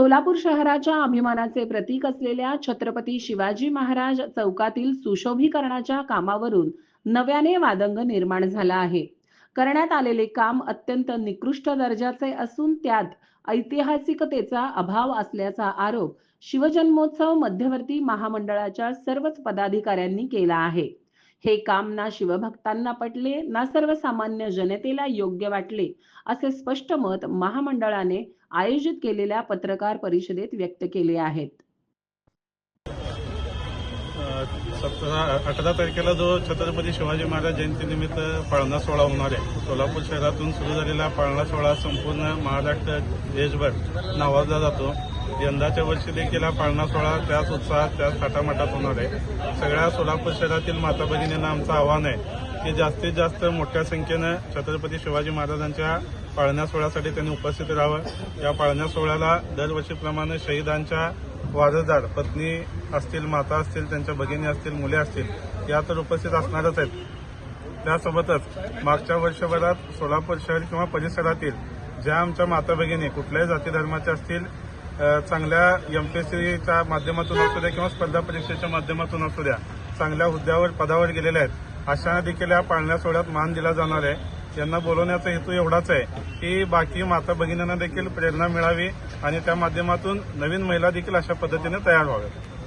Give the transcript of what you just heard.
सोलापूर शहराच्या अभिमानाचे प्रतीक असलेल्या छत्रपती शिवाजी महाराज चौकातील सुशोभीकरणाच्या कामावरून नव्याने वादंग निर्माण झाला आहे. करण्यात आलेले काम अत्यंत निकृष्ट दर्जाचे असून त्यात ऐतिहासिकतेचा अभाव असल्याचा आरोप शिवजन्मोत्सव मध्यवर्ती महामंडळाच्या सर्वच पदाधिकाऱ्यांनी केला आहे. हे काम ना शिवभक्तांना पटले ना सर्वसामान्य जनतेला योग्य वाटले असे स्पष्ट मत महामंडळाने आयोजित केलेल्या पत्रकार परिषदेत व्यक्त केले आहेत. अठरा तारखेला जो छत्रपती शिवाजी महाराज जयंतीनिमित्त पाळणा सोहळा होणार आहे सोलापूर शहरातून सुरू झालेला पाळणा सोहळा संपूर्ण महाराष्ट्र देशभर नावाजला जातो. यंदाच्या वर्षी देखील हा पाळणा सोहळा त्याच उत्साहात त्याच थाटामाटात होणार आहे. सगळ्या सोलापूर शहरातील माता भगिनींना आमचं आव्हान आहे की जास्तीत जास्त मोठ्या संख्येनं छत्रपती शिवाजी महाराजांच्या पाळण्या सोहळ्यासाठी त्यांनी उपस्थित राहावं. या पाळण्या सोहळ्याला दरवर्षीप्रमाणे शहीदांच्या वारसदार पत्नी असतील माता असतील त्यांच्या भगिनी असतील मुले असतील या तर उपस्थित असणारच आहेत. त्यासोबतच मागच्या वर्षभरात सोलापूर शहर किंवा परिसरातील ज्या आमच्या माता भगिनी कुठल्याही जाती धर्माच्या असतील चांगल्या एम पी एस सीच्या माध्यमातून असू द्या किंवा स्पर्धा परीक्षेच्या माध्यमातून असू द्या चांगल्या हुद्द्यावर पदावर गेलेल्या आहेत अशांना देखील या पाळण्या सोहळ्यात मान दिला जाणार आहे. यांना बोलवण्याचा हेतू एवढाच आहे की बाकी माता भगिनींना देखील प्रेरणा मिळावी आणि त्या माध्यमातून नवीन महिला देखील अशा पद्धतीने तयार व्हाव्यात.